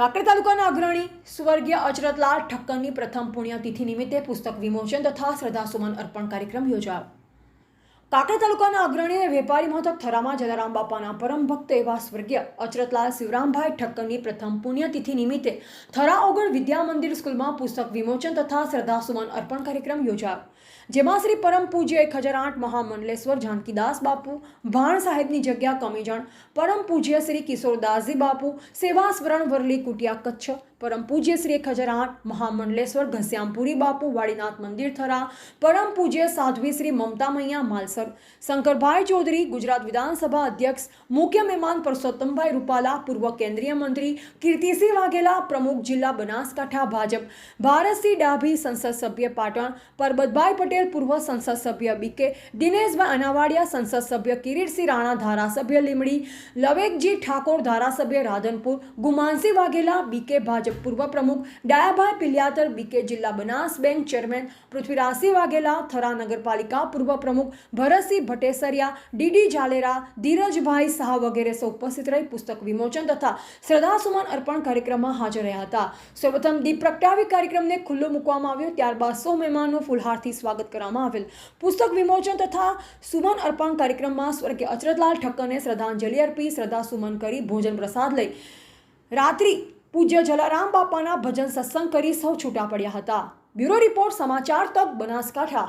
કાંકરેજ તાલુકાના અગ્રણી સ્વર્ગીય અચરતલાલ ઠક્કરની પ્રથમ પુણ્યતિથિ નિમિત્તે પુસ્તક વિમોચન તથા શ્રદ્ધાસુમન અર્પણ કાર્યક્રમ યોજાયો. કાંકરેજ તાલુકાના અગ્રણી વેપારી મથક થરામાં જલારામ બાપાના પરમ ભક્ત એવા સ્વર્ગીય અચરતલાલ શિવરામભાઈ ઠક્કરની પ્રથમ પુણ્યતિથિ નિમિત્તે થરા ઓગણ વિદ્યા મંદિર સ્કૂલમાં પુસ્તક વિમોચન તથા શ્રદ્ધાસુમન અર્પણ કાર્યક્રમ યોજાયો. જેમાં શ્રી પરમ પૂજ્ય એક હજાર આઠ મહામંડલેશ્વર જાનકીદાસ બાપુ, ભાણ સાહેબની જગ્યા કમીજણ, પરમ પૂજ્ય શ્રી કિશોરદાસજી બાપુ, સેવા સ્મરણ વરલી કુટિયા કચ્છ, પરમ પૂજ્ય શ્રી એક હજાર આઠ મહામંડલેશ્વર ઘસ્યામપુરી બાપુ, વાડીનાથ મંદિર થરા, પરમ પૂજ્ય સાધ્વી શ્રી મમતા મૈયા, માલસર શંકરભાઈ ચૌધરી ગુજરાત વિધાનસભા અધ્યક્ષ મુખ્ય મહેમાન પરસોત્તમભાઈ રૂપાલા પૂર્વ કેન્દ્રીય મંત્રી કીર્તિસિંહ વાઘેલા પ્રમુખ જિલ્લા બનાસકાંઠા ભાજપ ભારતસિંહ ડાભી સંસદ સભ્ય પાટણ પરબતભાઈ પટેલ પૂર્વ સંસદ સભ્ય બીકે દિનેશભાઈ અનાવાડિયા સંસદ સભ્ય કિરીટસિંહ રાણા ધારાસભ્ય લીમડી લવેકજી ઠાકોર ધારાસભ્ય રાધનપુર ગુમાનસિંહ વાઘેલા બીકે ભાજપ પૂર્વ પ્રમુખ ડાયાભાઈ પિલ્યાતર બીકે જિલ્લા બનાસ બેંક ચેરમેન પૃથ્વીરાજસિંહ વાઘેલા થરા નગરપાલિકા પૂર્વ પ્રમુખ ભરતસિંહ ભટ્ટેસરિયા ડીડી જાલેરા, ધીરજભાઈ શાહ વગેરે સૌ ઉપસ્થિત રહી પુસ્તક વિમોચન તથા શ્રદ્ધાસુમન અર્પણ કાર્યક્રમમાં હાજર રહ્યા હતા. સૌપ્રથમ દીપ પ્રગટાવી કાર્યક્રમને ખુલ્લો મૂકવામાં આવ્યો. ત્યારબાદ સૌ મહેમાનનું ફૂલહારથી સ્વાગત કરવામાં આવેલ. પુસ્તક વિમોચન તથા સુમન અર્પણ કાર્યક્રમમાં સ્વર્ગીય અચરતલાલ ઠક્કરને શ્રદ્ધાંજલિ અર્પી, શ્રદ્ધા સુમન કરી ભોજન પ્રસાદ લઈ રાત્રિ પૂજ્ય જલારામ બાપાના ભજન સત્સંગ કરી સૌ છૂટા પડ્યા હતા. બ્યુરો રિપોર્ટ સમાચાર તક બનાસકાંઠા.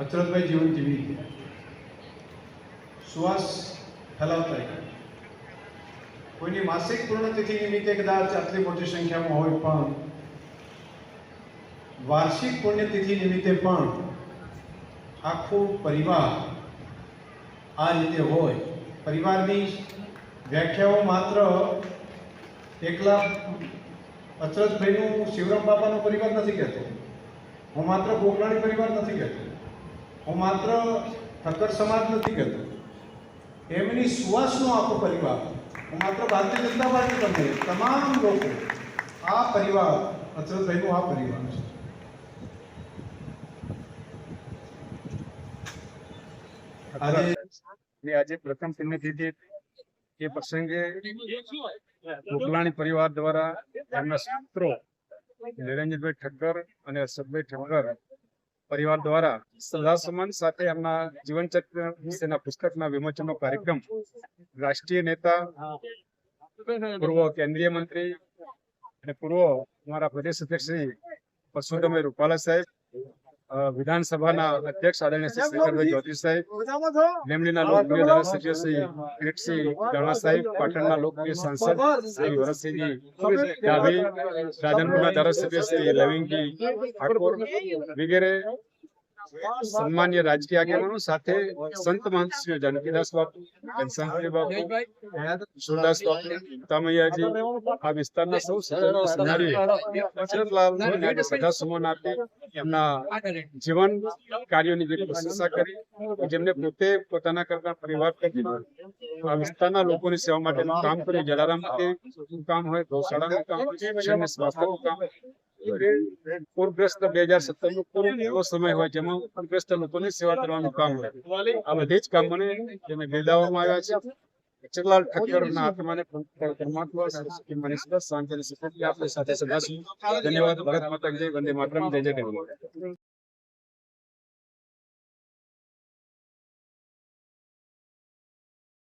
અચરતભાઈ જીવન જીવી ગયા સુવાસ ફેલાવતા ગયા કોઈની માસિક પૂર્ણતિથિ નિમિત્તે કદાચ આટલી મોટી સંખ્યામાં હોય પણ વાર્ષિક પુણ્યતિથિ નિમિત્તે પણ આખો પરિવાર આ રીતે હોય. પરિવારની વ્યાખ્યાઓ માત્ર એકલા અચરતભાઈનું શિવરામ બાપાનો પરિવાર નથી કહેતો. હું માત્ર ગોકળાણી પરિવાર નથી કહેતો. હું માત્ર ઠક્કર સમાજ નથી કહેતો. એમની સુવાસનો આખો પરિવાર. હું માત્ર ભારતીય જનતા પાર્ટી તમને તમામ લોકો, આ પરિવાર અચરતભાઈનો આ પરિવાર છે. આજે આજે પ્રથમ પુણ્યતિથિ એ પ્રસંગે ગોકલાણી પરિવાર દ્વારા એમના સૂત્રો, નિરંજનભાઈ ઠક્કર અને અશોકભાઈ ઠક્કર પરિવાર દ્વારા સદા સમાન સાથે એમના જીવનચક્ર વિશેના પુસ્તકના વિમોચનનો કાર્યક્રમ રાષ્ટ્રીય નેતા, પૂર્વ કેન્દ્રીય મંત્રી અને પૂર્વ અમારા પ્રદેશ અધ્યક્ષ શ્રી પરસોત્તમભાઈ રૂપાલા સાહેબ વિધાનસભાના અધ્યક્ષ આદરણીય શ્રી શંકરભાઈ ચૌધરી સાહેબ લીમડીના લોકપ્રિય ધારાસભ્ય શ્રી કિરીટસિંહ રાણા સાહેબ પાટણના લોકપ્રિય સાંસદ શ્રી ભરતસિંહજી ડાભી રાધનપુરના ધારાસભ્ય શ્રી લવિંગજી ઠાકોર વગેરે સન્માન્ય રાજકીય આગેવાનો સાથે સંત મહંતશ્રી જાનકીદાસ બાપુ ઘનશ્યામજી બાપુ સુરદાસ બાપુ તામૈયાજી આ વિસ્તારના સૌ સજ્જનો સદા સુમન આપી એમના જીવન કાર્યોની જે પ્રશંસા કરી જેમને પોતે પોતાના કરતા પરિવાર કરી આ વિસ્તારના લોકોની સેવા માટે કામ કર્યું. જલારામ માટે કામ હોય ગૌશાળાનું કામ હોય સ્વાસ્થ્યનું કામ પૂરગ્રસ્ત બે હજાર સત્તર નો પૂરો એવો સમય હોય જેમાં પૂરગ્રસ્ત લોકોની સેવા કરવાનું કામ હોય? આ બધી જ કામોને જેને બિરદાવવામાં આવ્યા છે. ચલાલ ઠક્કરના આત્માને પરમાત્મા સરસ્વતી મનીષ શાંતિ અને સાથે સદા ધન્યવાદ. ભગત માતા જય. વંદે માતરમ. જય જય